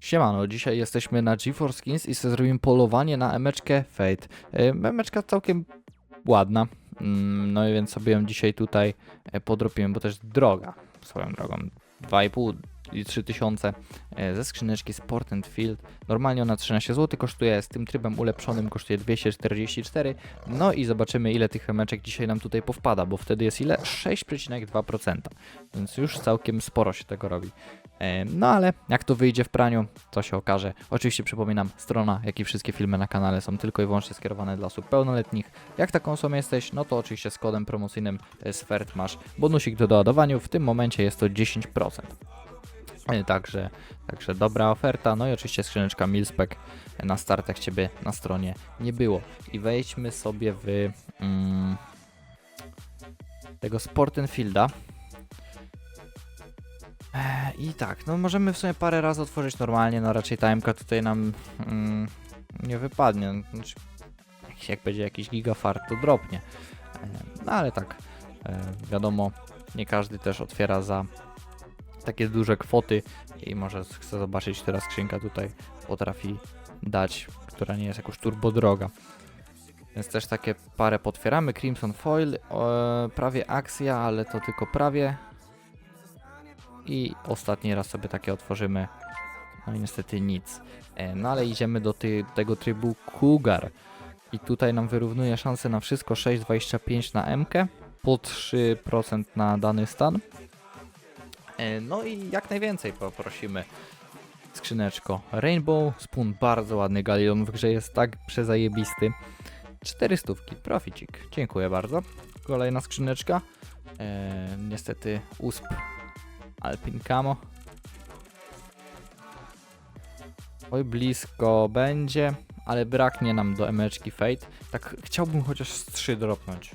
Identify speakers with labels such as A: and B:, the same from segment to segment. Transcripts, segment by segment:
A: Siemano, dzisiaj jesteśmy na GeForce Skins i sobie zrobimy polowanie na emeczkę Fate. Emeczka całkiem ładna, mm, no i więc sobie ją dzisiaj tutaj e, podrobiłem, bo też droga, swoją drogą. 2,5 i 3 tysiące e, ze skrzyneczki Sport and Field. Normalnie ona 13 zł kosztuje, z tym trybem ulepszonym kosztuje 244. No i zobaczymy ile tych emeczek dzisiaj nam tutaj powpada, bo wtedy jest ile? 6,2%. Więc już całkiem sporo się tego robi. E, No ale jak to wyjdzie w praniu, to się okaże. Oczywiście przypominam, strona, jak i wszystkie filmy na kanale są tylko i wyłącznie skierowane dla osób pełnoletnich. Jak taką osobą jesteś, no to oczywiście z kodem promocyjnym e, SFERT masz bonusik do doładowania. W tym momencie jest to 10%. E, Także, także dobra oferta. No i oczywiście skrzyneczka Milspec na start, jak Ciebie na stronie nie było. I wejdźmy sobie w mm, tego Sportenfielda. E, I tak, no możemy w sumie parę razy otworzyć normalnie, no raczej ta MK tutaj nam mm, nie wypadnie. Znaczy, jak- będzie jakiś gigafart, to dropnie. E, No ale tak, wiadomo, nie każdy też otwiera za takie duże kwoty i może chce zobaczyć, która skrzynka tutaj potrafi dać, która nie jest jakoś turbo droga. Więc też takie parę potwieramy. Crimson Foil, e, prawie akcja, ale to tylko prawie. I ostatni raz sobie takie otworzymy. No i niestety nic. E, no ale idziemy do ty, tego trybu Cougar. I tutaj nam wyrównuje szanse na wszystko 6,25 na MK, po 3% na dany stan. E, No i jak najwięcej poprosimy skrzyneczko. Rainbow Spoon, bardzo ładny galion w grze jest tak przezajebisty. 400, proficik, dziękuję bardzo. Kolejna skrzyneczka. E, niestety USP Alpin Camo. Oj, blisko będzie, ale braknie nam do emeczki Fate. Tak chciałbym chociaż z 3 dropnąć.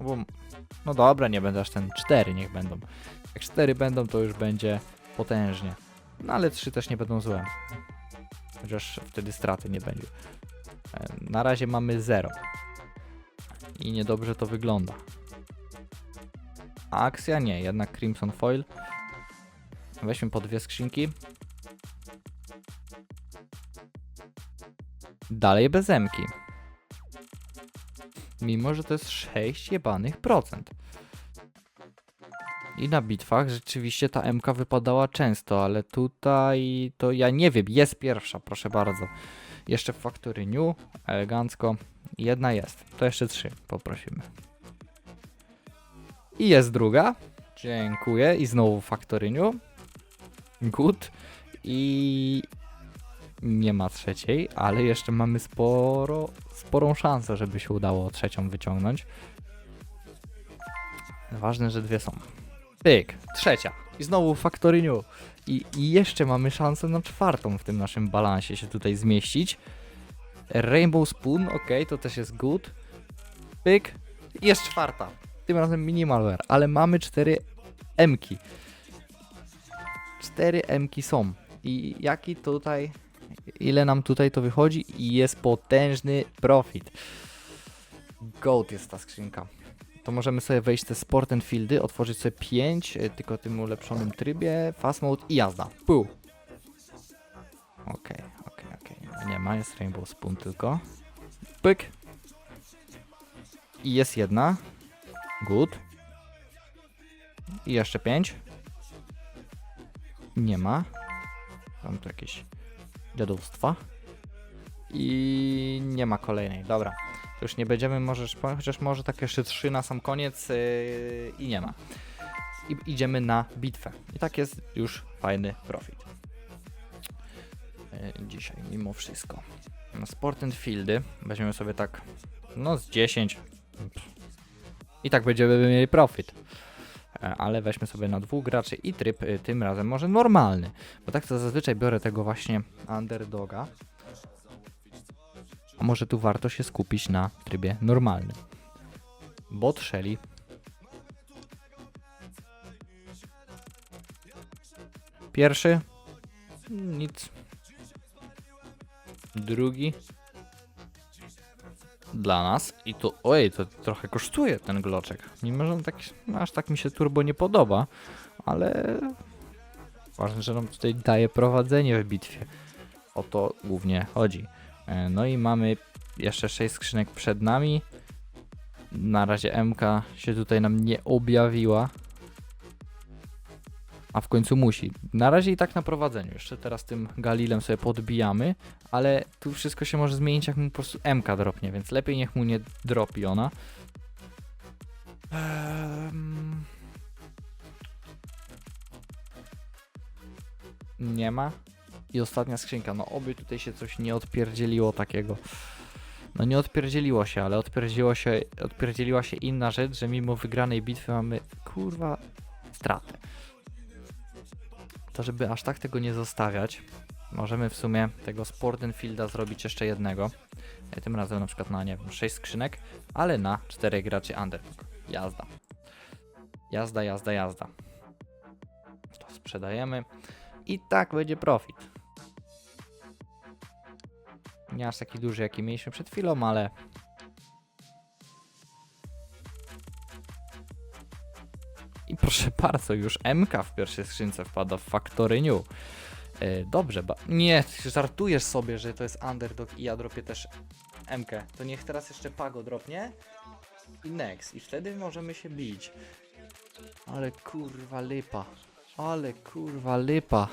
A: Bo, no dobra, nie będę aż ten 4 niech będą. Jak 4 będą, to już będzie potężnie. No ale 3 też nie będą złe. Chociaż wtedy straty nie będzie. E, Na razie mamy 0. I niedobrze to wygląda. Akcja nie, jednak Crimson Foil. Weźmy po dwie skrzynki. Dalej bez emki. Mimo, że to jest 6 jebanych procent. I na bitwach rzeczywiście ta MK wypadała często, ale tutaj to ja nie wiem, jest pierwsza, proszę bardzo. Jeszcze w Factory New, elegancko. Jedna jest, to jeszcze trzy poprosimy. I jest druga. Dziękuję. I znowu Factory New. Good. I nie ma trzeciej, ale jeszcze mamy sporo, sporą szansę, żeby się udało trzecią wyciągnąć. Ważne, że dwie są. Pyk, trzecia. I znowu Factory New. I, I jeszcze mamy szansę na czwartą w tym naszym balansie się tutaj zmieścić. Rainbow Spoon, ok, to też jest good. Pyk. Jest czwarta. Tym razem minimalware, ale mamy cztery M-ki. Cztery M-ki są. I jaki tutaj, ile nam tutaj to wychodzi? I jest potężny profit. Goat jest ta skrzynka. To możemy sobie wejść te Sport and Fieldy, otworzyć sobie 5, tylko w tym ulepszonym trybie, Fast Mode i jazda. Pu. Okej, okej, okej. Nie ma, jest Rainbow Spoon tylko. Pyk. I jest jedna. Good. I jeszcze 5. Nie ma. Mam tu jakieś dziadostwa. I nie ma kolejnej. Dobra. Już nie będziemy, może, chociaż może tak jeszcze trzy na sam koniec yy, i nie ma. I idziemy na bitwę. I tak jest już fajny profit. Yy, dzisiaj, mimo wszystko. Sport and Fieldy weźmiemy sobie tak, no z 10. I tak będziemy mieli profit. E, Ale weźmy sobie na dwóch graczy i tryb y, tym razem może normalny. Bo tak to zazwyczaj biorę tego właśnie underdoga. A może tu warto się skupić na trybie normalnym. Bot Shelly. Pierwszy. Nic. Drugi. Dla nas. I to, ojej, to trochę kosztuje ten gloczek. Mimo, że on tak, aż tak mi się turbo nie podoba, ale Ważne, że nam tutaj daje prowadzenie w bitwie. O to głównie chodzi. E, No i mamy jeszcze 6 skrzynek przed nami. Na razie MK się tutaj nam nie objawiła. A w końcu musi. Na razie i tak na prowadzeniu. Jeszcze teraz tym Galilem sobie podbijamy, ale tu wszystko się może zmienić, jak mu po prostu MK dropnie, więc lepiej niech mu nie dropi ona. Ehm... Nie ma. I ostatnia skrzynka. No oby tutaj się coś nie odpierdzieliło takiego. No nie odpierdzieliło się, ale odpierdziło się, odpierdzieliła się inna rzecz, że mimo wygranej bitwy mamy kurwa stratę. To żeby aż tak tego nie zostawiać, możemy w sumie tego Sportenfielda zrobić jeszcze jednego. E, Tym razem na przykład na nie wiem, 6 skrzynek, ale na 4 graczy underdog. Jazda. Jazda, jazda, jazda. To sprzedajemy i tak będzie profit. Nie aż taki duży, jaki mieliśmy przed chwilą, ale. I proszę bardzo, już MK w pierwszej skrzynce wpada w Factory New. E, dobrze, ba. Nie, żartujesz sobie, że to jest underdog i ja dropię też MK. To niech teraz jeszcze Pago dropnie i Next. I wtedy możemy się bić. Ale kurwa lipa. Ale kurwa lipa.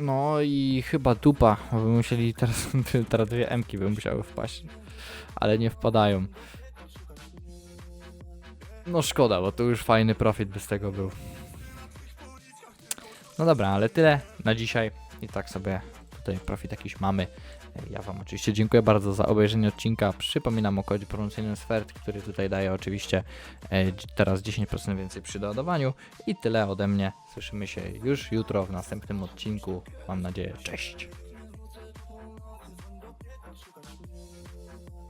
A: No i chyba dupa, bo by musieli teraz, teraz dwie Mki by musiały wpaść. Ale nie wpadają. No szkoda, bo to już fajny profit by z tego był. No dobra, ale tyle na dzisiaj. I tak sobie tutaj profit jakiś mamy. Ja Wam oczywiście dziękuję bardzo za obejrzenie odcinka. Przypominam o kodzie promocyjnym SFERT, który tutaj daje oczywiście e, teraz 10% więcej przy doładowaniu. I tyle ode mnie. Słyszymy się już jutro w następnym odcinku. Mam nadzieję. Cześć!